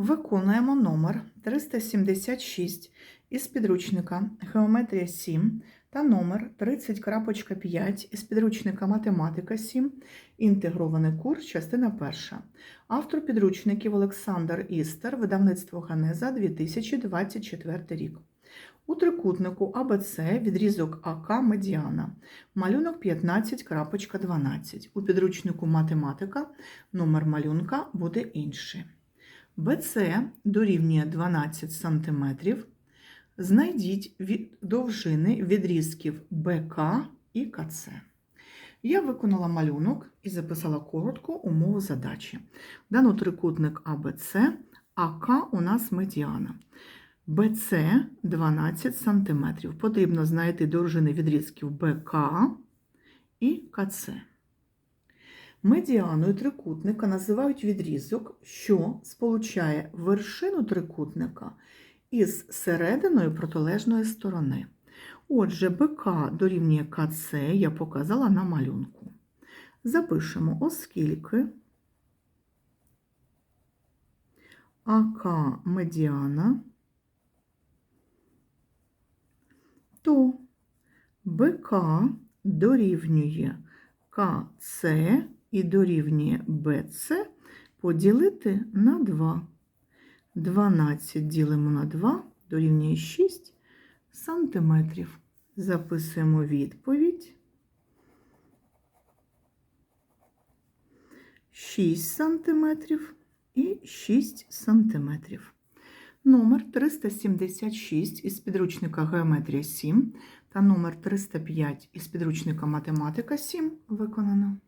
Виконуємо номер 376 із підручника Геометрія 7 та номер 30.5 із підручника Математика 7, інтегрований курс, частина 1. Автор підручників Олександр Істер, видавництво Ганеза 2024 рік. У трикутнику АБЦ відрізок АК медіана. Малюнок 15.12. У підручнику Математика номер малюнка буде інший. БЦ дорівнює 12 см. Знайдіть від довжини відрізків БК і КЦ. Я виконала малюнок і записала коротко умову задачі. Дано трикутник АБЦ, АК у нас медіана. БЦ 12 см. Потрібно знайти довжини відрізків БК і КЦ. Медіаною трикутника називають відрізок, що сполучає вершину трикутника із серединою протилежної сторони. Отже, БК дорівнює КЦ я показала на малюнку. Запишемо, оскільки АК медіана, то БК дорівнює КЦ і дорівнює БЦ поділити на 2. 12 ділимо на 2 дорівнює 6 сантиметрів. Записуємо відповідь. 6 сантиметрів і 6 сантиметрів. Номер 376 із підручника Геометрія 7 та номер 305 із підручника Математика 7 виконано.